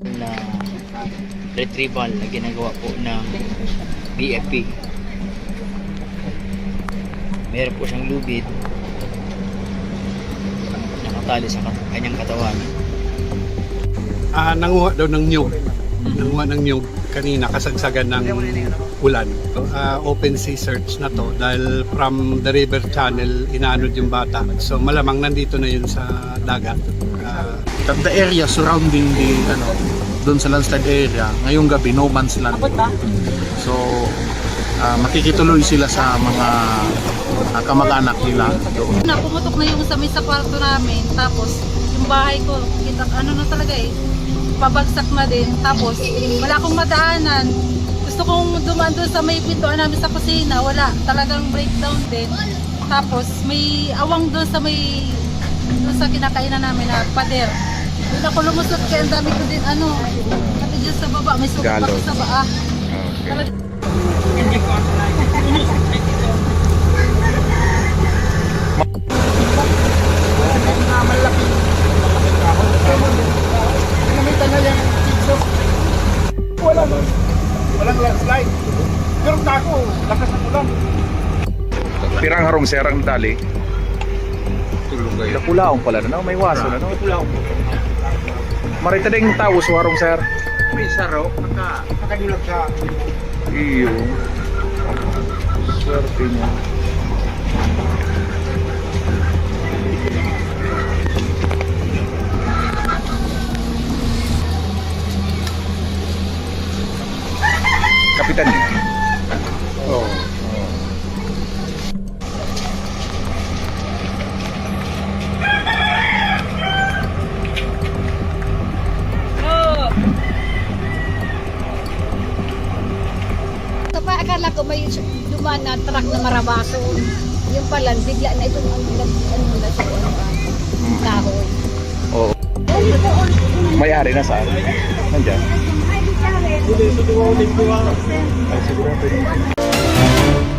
na retrieval na ginagawa po ng BFP. Meron po siyang lubid nakatali sa kanyang katawan. Ah, nanguha daw ng nyug. Nanguha ng nyug kanina kasagsagan ng ulan. Ah, open sea search na to dahil from the river channel inanod yung bata. So malamang nandito na yun sa dagat. Ah, the area surrounding the ano doon sa landslide area ngayong gabi no man's land so ah, makikituloy sila sa mga ah, kamag-anak nila doon na pumutok na yung sa may sa kwarto namin tapos yung bahay ko kita ano na talaga eh pabagsak na din. Tapos wala akong madaanan. Gusto kong dumaan doon sa may pintuan namin sa kusina. Wala. Talagang breakdown din. Tapos may awang doon sa may doon sa kinakainan namin na pader. Doon ako lumusot kaya ang dami ko din ano pati dyan sa baba. May sugat pa sa baa Talagang- Pirang harong serang dali. Nakulaong pala na, no? may waso na. No? Marita ding tao sa harong ser. may saro, naka, nakadulag sa Iyo. Swerte niya. Kapitan niya. oh. So pa akala ko may dumaan na truck na marabaso. Yung pala, bigla na itong ano, nag- ano na siya, ano, ah, kahoy. Oo. May-ari na saan? Nandiyan. Ay, siguro pwede.